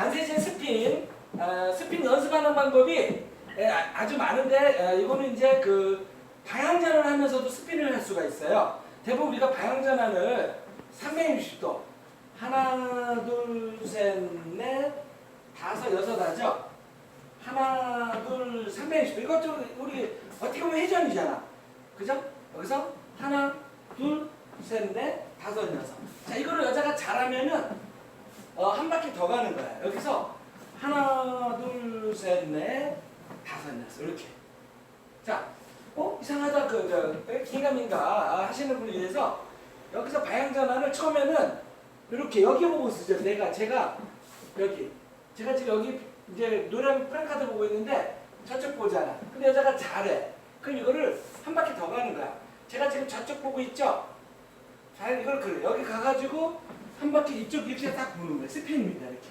안세진 스핀, 어, 스핀 연습하는 방법이 에, 아- 아주 많은데 에, 이거는 이제 그 방향전환을 하면서도 스핀을 할 수가 있어요. 대부분 우리가 방향전환을 360도 하나, 둘, 셋, 넷, 다섯, 여섯 하죠. 하나, 둘, 360도 이것 좀 우리 어떻게 보면 회전이잖아. 그죠? 여기서 하나, 둘, 셋, 넷, 다섯, 여섯. 자 이거를 여자가 잘하면은 어, 한 바퀴 더 가는 거야. 여기서 하나, 둘, 셋, 넷, 다섯, 여섯 이렇게. 자, 어 이상하다 그저 긴가민가 하시는 분에 대해서 여기서 방향 전환을 처음에는 이렇게 여기 보고 쓰죠. 내가 제가 여기 제가 지금 여기 이제 노란 프랑카드 보고 있는데 저쪽 보잖아. 근데 여자가 잘해. 그럼 이거를 한 바퀴 더 가는 거야. 제가 지금 저쪽 보고 있죠. 잘 이걸 그래. 여기 가가지고 한 바퀴 이쪽 이렇게 딱 보는 거야. 스핀입니다. 이렇게.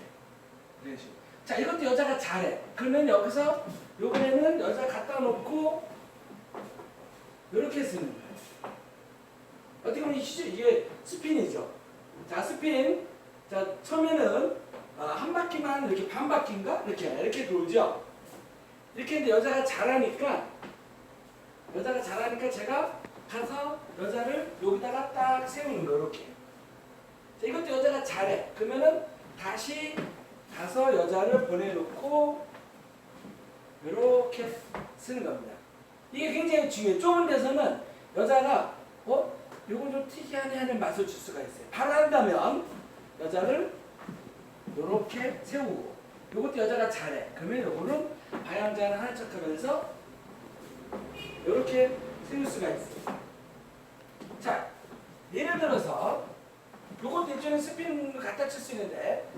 이런 식으로. 자, 이것도 여자가 잘해. 그러면 여기서 요번에는 여자 갖다 놓고 이렇게 쓰는 거예요. 어떻게 보면 이게 스핀이죠. 자, 스핀. 자, 처음에는 어, 한 바퀴만 이렇게 반 바퀴인가? 이렇게 이렇게 돌죠. 이렇게 했는데 여자가 잘하니까 여자가 잘하니까 제가 가서 여자를 여기다가 딱 세우는 거 이렇게. 자, 이것도 여자가 잘해. 그러면은 다시 가서 여자를 보내놓고 이렇게 쓰는 겁니다. 이게 굉장히 중요해요. 좁은 데서는 여자가 어? 요건 좀 특이하네 하는 맛을 줄 수가 있어요. 바로 한다면 여자를 이렇게 세우고 요것도 여자가 잘해. 그러면 요거는 방향자를 하는 척 하면서 이렇게 세울 수가 있어요. 자, 예를 들어서 요것도 일종의 스핀을 갖다 칠 수 있는데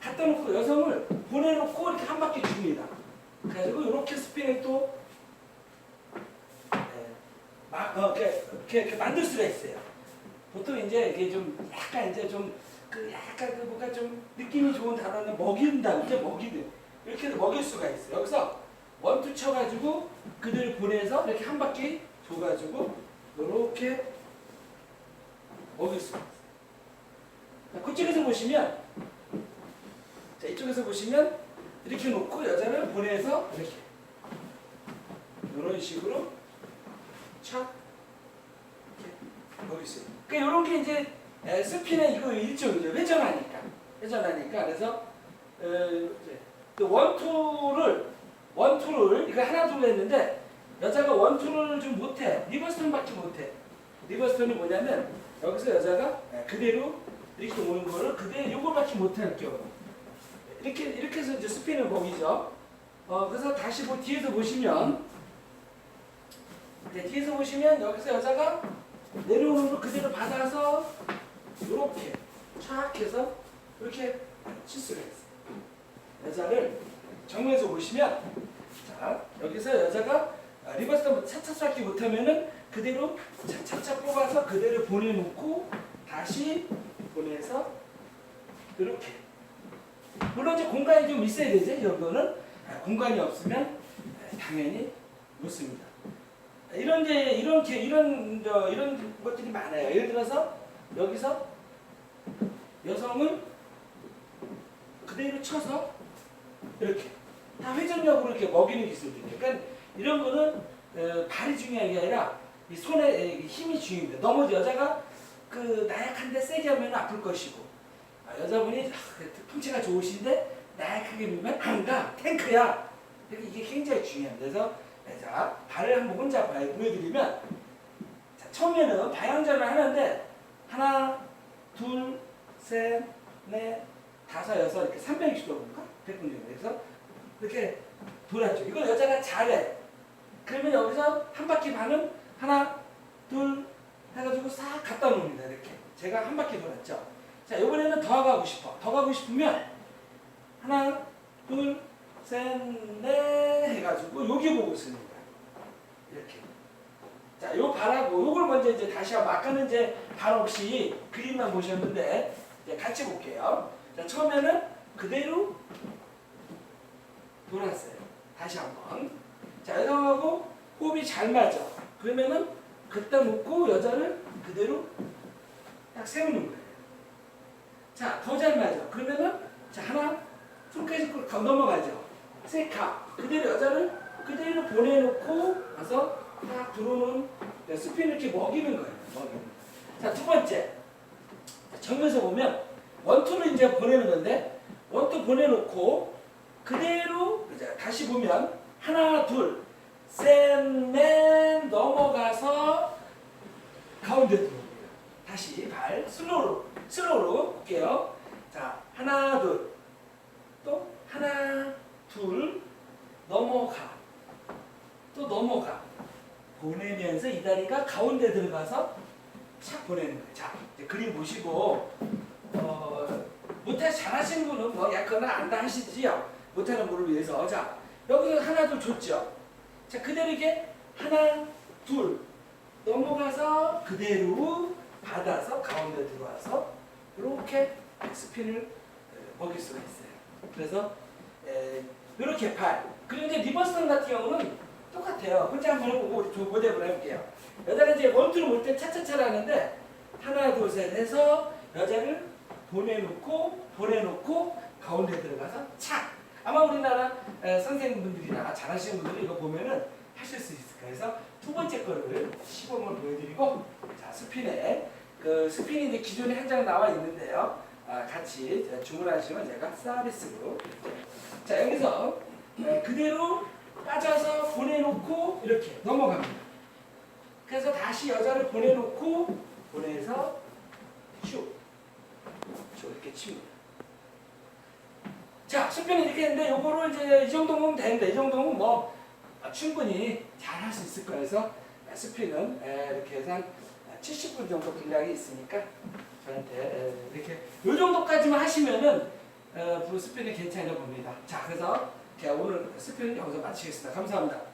갖다 놓고 여성을 보내놓고 이렇게 한 바퀴 줍니다. 그래가지고 이렇게 스핀을 또 네, 막 어, 이렇게, 이렇게, 이렇게 만들 수가 있어요. 보통 이제 이게 좀 약간 이제 좀 그 약간 그 뭔가 좀 느낌이 좋은 단어는 먹인다, 이제 먹이든 이렇게 먹일 수가 있어요. 여기서 원투 쳐가지고 그들을 보내서 이렇게 한 바퀴 줘가지고 이렇게 먹일 수가 있어요. 자, 그쪽에서 보시면 자 이쪽에서 보시면 이렇게 놓고 여자를 보내서 이렇게 이런 식으로 착 이렇게 있어요. 그러니까 이런 게 이제 에, 스피는 이거 일종이죠. 회전하니까 회전하니까 그래서 어, 원투를 원투를 이거 하나 둘 했는데 여자가 원투를 좀 못해 리버스턴밖에 못해 리버스턴이 뭐냐면 여기서 여자가 에, 그대로 이렇게 오는 거를 그대로 요거밖에 못할 경우 이렇게 이렇게 해서 이제 스피는 먹이죠. 어 그래서 다시 뭐 뒤에서 보시면 네, 뒤에서 보시면 여기서 여자가 내려오는 걸 그대로 받아서 이렇게 촥 해서 이렇게 칠 수가 있어요. 여자를 정면에서 보시면 자 여기서 여자가 아, 리버스 차차차 기 못하면은 그대로 차차차 뽑아서 그대로 보내놓고 다시 보내서 이렇게 물론 이제 공간이 좀 있어야 되죠 이 정도는 아, 공간이 없으면 아, 당연히 못 씁니다. 이런 이제 이런 게 이런 저 이런 것들이 많아요. 예를 들어서 여기서 여성을 그대로 쳐서 이렇게 다 회전력으로 이렇게 먹이는 기술도 있어요. 그러니까 이런 거는 어, 발이 중요한 게 아니라 이 손에 힘이 중요합니다. 넘어져 여자가 그 나약한데 세게 하면 아플 것이고 아, 여자분이 아, 풍채가 좋으신데 나약하게 밀면 안 가. 탱크야. 이게 굉장히 중요합니다. 그래서 자 발을 한번 혼자 봐- 보여드리면 자, 처음에는 방향전을 하는데 하나 둘셋넷 다섯 여섯 이렇게 360도 볼까? 100분 정도 그래서 이렇게 돌았죠. 이걸 여자가 잘해. 그러면 여기서 한 바퀴 반은 하나 둘 해가지고 싹 갖다 놓습니다. 이렇게 제가 한 바퀴 돌았죠. 자 이번에는 더 가고 싶어. 더 가고 싶으면 하나 둘 셋, 넷 해가지고 여기 보고 씁니다. 이렇게. 자, 요 발하고 요걸 먼저 이제 다시 한번 아까는 이제 발 없이 그림만 보셨는데 이제 같이 볼게요. 자, 처음에는 그대로 돌았어요. 다시 한번. 자, 여성하고 호흡이 잘 맞아. 그러면은 그때 놓고 여자를 그대로 딱 세우는 거예요. 자, 더 잘 맞아. 그러면은 자, 하나, 가- 넘어가죠. 셀카 그대로 여자를 그대로 보내놓고 가서 딱 들어오는 스핀을 이렇게 먹이는 거예요. 먹이는. 자 두 번째 정면에서 보면 원투를 이제 보내는 건데 원투 보내놓고 그대로 이제 다시 보면 하나 둘 셋 넷 넘어가서 가운데 들어옵니다. 다시 발 슬로우로 슬로우로 볼게요. 자 하나 둘 또 하나 둘 넘어가 또 넘어가 보내면서 이 다리가 가운데 들어가서 착 보내는 거예요. 자 이제 그림 보시고 어, 못해 잘하시는 분은 뭐 약간은 안다 하시지요. 못하는 분을 위해서 자 여기서 하나 둘 줬죠. 자 그대로 이게 하나 둘 넘어가서 그대로 받아서 가운데 들어와서 이렇게 스핀을 에, 먹일 수가 있어요. 그래서 이렇게 팔. 그리고 이제 리버스턴 같은 경우는 똑 같아요. 혼자 한번 해보고 저 모델을 해볼게요. 여자가 이제 원투를 볼때 차차차를 하는데 하나 둘 셋 해서 여자를 보내놓고 보내놓고 가운데 들어가서 착. 아마 우리나라 에, 선생님분들이나 잘하시는 분들이 이거 보면은 하실 수 있을 거예요. 그래서 두 번째 거를 시범을 보여드리고 자 스핀에 그 스핀이 이제 기존에 한 장 나와 있는데요. 아, 같이 주문하시면 제가 서비스로 자 여기서 에, 그대로 빠져서 보내놓고 이렇게 넘어갑니다. 그래서 다시 여자를 보내놓고 보내서 슉, 슉 이렇게 칩니다. 자, 스피는 이렇게 했는데 요거를 이제 이 정도면 되는데 이 정도면 뭐 아, 충분히 잘 할 수 있을. 그래서 스피는 에, 이렇게 해서 한 70분 정도 분량이 있으니까 저한테 에, 이렇게 요 정도까지만 하시면은 어, 그 스피는 괜찮아 봅니다. 자, 그래서 오늘 스피는 여기서 마치겠습니다. 감사합니다.